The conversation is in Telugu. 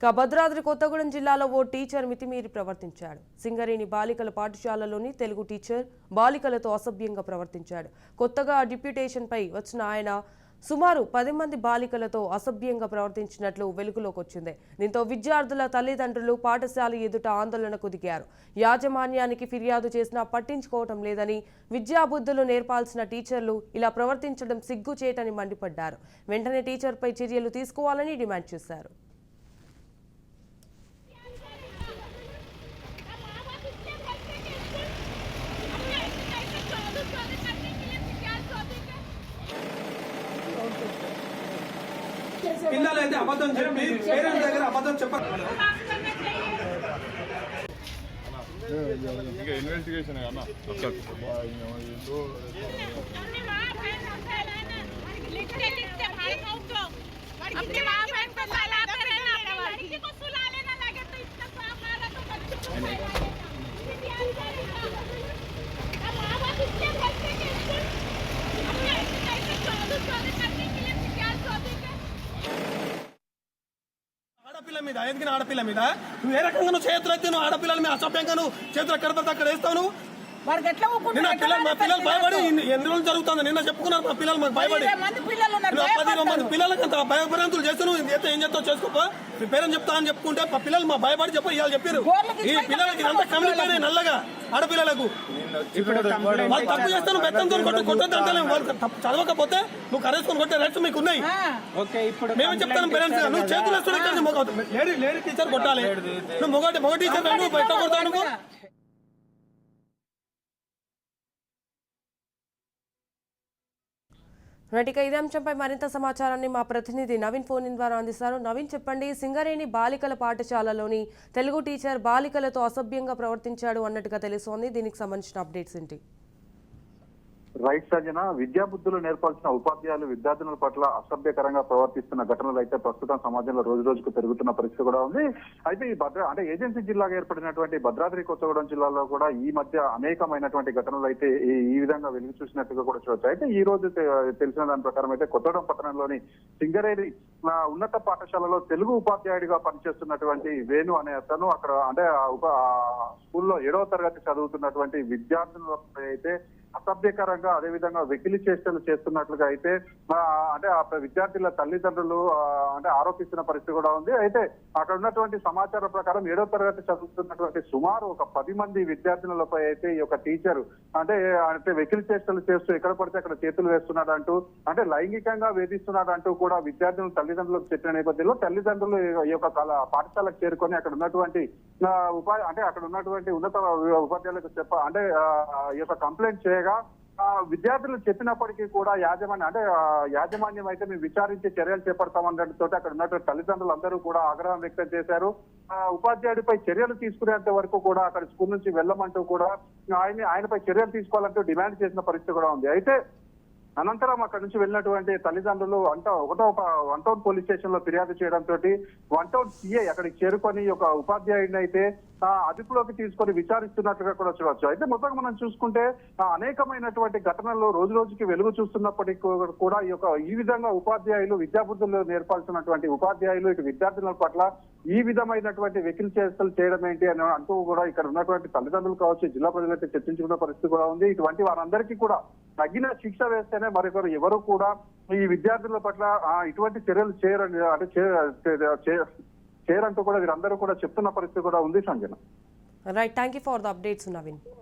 ఇక భద్రాద్రి కొత్తగూడెం జిల్లాలో ఓ టీచర్ మితిమీరి ప్రవర్తించాడు. సింగరేణి బాలికల పాఠశాలలోని తెలుగు టీచర్ బాలికలతో అసభ్యంగా ప్రవర్తించాడు. కొత్తగా డిప్యూటేషన్పై వచ్చిన ఆయన సుమారు పది మంది బాలికలతో అసభ్యంగా ప్రవర్తించినట్లు వెలుగులోకి వచ్చింది. దీంతో విద్యార్థుల తల్లిదండ్రులు పాఠశాల ఎదుట ఆందోళనకు దిగారు. యాజమాన్యానికి ఫిర్యాదు చేసినా పట్టించుకోవటం లేదని విద్యాబుద్ధులు నేర్పాల్సిన టీచర్లు ఇలా ప్రవర్తించడం సిగ్గుచేటని మండిపడ్డారు. వెంటనే టీచర్పై చర్యలు తీసుకోవాలని డిమాండ్ చేశారు. పిల్లలు అయితే అబద్ధం చెప్పి పేరెంట్స్ దగ్గర అబద్ధం చెప్పరు ఇంకా ఇన్వెస్టిగేషన్ అన్న. మీద? ఎందుకని ఆడపిల్ల మీద? నువ్వు ఏ రకంగా నువ్వు చేతులు ఎత్తి నువ్వు ఆడపిల్లల మీద అసభ్యంగా నువ్వు చేతులు ఎక్కడ పడితే అక్కడ వేస్తావు నువ్వు? వాడికి ఎట్లా నిన్న ఊపుకుంటారు? పిల్లలు మా పిల్లలు భయపడి ఎన్ని రోజులు జరుగుతుంది? నిన్న చెప్పుకున్నారు మా పిల్లలు మాకు భయపడి. ఇరవై మంది పిల్లలు ఉన్నారు, నువ్వు పది ఇరవై మంది భయపడతారు. పిల్లలకి అంత ఏం చేస్తావు ఏం చేస్తావు చేసుకోపో? మీ పేరెంట్ చెప్తా అని చెప్పుకుంటే మా పిల్లలు మా భయపడి చెప్పి ఇవాళ చెప్పారు ఈ పిల్లలకి ఇదంతా కమిలిపోయినాయి నల్లగా ఆడపిల్లలకు. వాళ్ళు తప్పు చేస్తే నువ్వు బెత్తంతో కొట్టు కొట్టద్దు వాళ్ళు చదవకపోతే నువ్వు కరేసుకొని కొట్టే రైట్స్ మీకు ఉన్నాయి. ఆ, ఓకే ఇప్పుడు మేము చెప్తాను పేరెంట్స్ నువ్వు చేతులు వేస్తున్నా లేడీ లేడీ టీచర్ కొట్టాలి. నువ్వు మొగటి మొగ టీచర్ నువ్వు బయట కొడతావు నటిక ఇదే అంశంపై మరింత సమాచారాన్ని మా ప్రతినిధి నవీన్ ఫోన్ ద్వారా అందిస్తారు. నవీన్ చెప్పండి సింగరేణి బాలికల పాఠశాలలోని తెలుగు టీచర్ బాలికలతో అసభ్యంగా ప్రవర్తించాడు అన్నట్టుగా తెలుస్తోంది. దీనికి సంబంధించిన అప్డేట్స్ ఏంటి? రైట్ సర్జన? విద్యాబుద్ధులు నేర్పాల్సిన ఉపాధ్యాయులు విద్యార్థుల పట్ల అసభ్యకరంగా ప్రవర్తిస్తున్న ఘటనలు అయితే ప్రస్తుతం సమాజంలో రోజు రోజుకు పెరుగుతున్న పరిస్థితి కూడా ఉంది. అయితే ఈ భద్ర అంటే ఏజెన్సీ జిల్లాగా ఏర్పడినటువంటి భద్రాద్రి కొత్తగూడెం జిల్లాలో కూడా ఈ మధ్య అనేకమైనటువంటి ఘటనలు అయితే ఈ విధంగా వెలుగు చూసినట్టుగా కూడా చూడొచ్చు. అయితే ఈ రోజు తెలిసిన దాని ప్రకారం అయితే కొత్తగూడెం పట్టణంలోని సింగరేరి ఉన్నత పాఠశాలలో తెలుగు ఉపాధ్యాయుడిగా పనిచేస్తున్నటువంటి వేణు అనే అతను అక్కడ అంటే ఉప స్కూల్లో ఏడవ తరగతి చదువుతున్నటువంటి విద్యార్థులపై అయితే అసభ్యకరంగా అదేవిధంగా వెకిలి చేష్టలు చేస్తున్నట్లుగా అయితే అంటే ఆ విద్యార్థుల తల్లిదండ్రులు అంటే ఆరోపిస్తున్న పరిస్థితి కూడా ఉంది. అయితే అక్కడ ఉన్నటువంటి సమాచారం ప్రకారం ఏడో తరగతి చదువుతున్నటువంటి సుమారు ఒక పది మంది విద్యార్థినులపై అయితే ఈ యొక్క టీచర్ అంటే అంటే వెకిలి చేష్టలు చేస్తూ ఎక్కడ పడితే అక్కడ చేతులు వేస్తున్నాడు అంటూ అంటే లైంగికంగా వేధిస్తున్నాడు అంటూ కూడా విద్యార్థులు తల్లిదండ్రులకు చెప్పిన నేపథ్యంలో తల్లిదండ్రులు ఈ యొక్క పాఠశాలకు చేరుకొని అక్కడ ఉన్నటువంటి ఉపాధి అంటే అక్కడ ఉన్నటువంటి ఉన్నత ఉపాధ్యాయులకు చెప్ప అంటే ఈ యొక్క కంప్లైంట్ చేయగా ఉండగా విద్యార్థులు చెప్పినప్పటికీ కూడా యాజమాన్యం అంటే యాజమాన్యం అయితే మేము విచారించి చర్యలు చేపడతామన్నతో అక్కడ ఉన్నటువంటి తల్లిదండ్రులు అందరూ కూడా ఆగ్రహం వ్యక్తం చేశారు. ఆ, ఉపాధ్యాయుడిపై చర్యలు తీసుకునేంత వరకు కూడా అక్కడ స్కూల్ నుంచి వెళ్ళమంటూ కూడా ఆయన ఆయనపై చర్యలు తీసుకోవాలంటూ డిమాండ్ చేసిన పరిస్థితి కూడా ఉంది. అయితే అనంతరం అక్కడ నుంచి వెళ్ళినటువంటి తల్లిదండ్రులు వంట ఒకటో వన్ టౌన్ పోలీస్ స్టేషన్లో ఫిర్యాదు చేయడంతో వన్ టౌన్ సిఐ అక్కడికి చేరుకొని ఒక ఉపాధ్యాయుడిని అయితే అదుపులోకి తీసుకొని విచారిస్తున్నట్లుగా కూడా చూడవచ్చు అయితే మొత్తం మనం చూసుకుంటే అనేకమైనటువంటి ఘటనలు రోజు రోజుకి వెలుగు చూస్తున్నప్పటికీ కూడా ఈ యొక్క ఈ విధంగా ఉపాధ్యాయులు విద్యాబుద్ధులు నేర్పాల్సినటువంటి ఉపాధ్యాయులు ఇటు విద్యార్థుల పట్ల ఈ విధమైనటువంటి వెకిల్ చేస్తలు చేయడం ఏంటి అని అంటూ కూడా ఇక్కడ ఉన్నటువంటి తల్లిదండ్రులు కావచ్చు జిల్లా ప్రజలైతే చర్చించుకున్న పరిస్థితి కూడా ఉంది. ఇటువంటి వారందరికీ కూడా తగిన శిక్ష వేస్తేనే మరొకరు ఎవరు కూడా ఈ విద్యార్థుల పట్ల ఆ, ఇటువంటి చర్యలు చేయరని అంటే చేయరంటూ కూడా వీరందరూ కూడా చెప్తున్న పరిస్థితి కూడా ఉంది Sanjana. Right thank you for the updates Naveen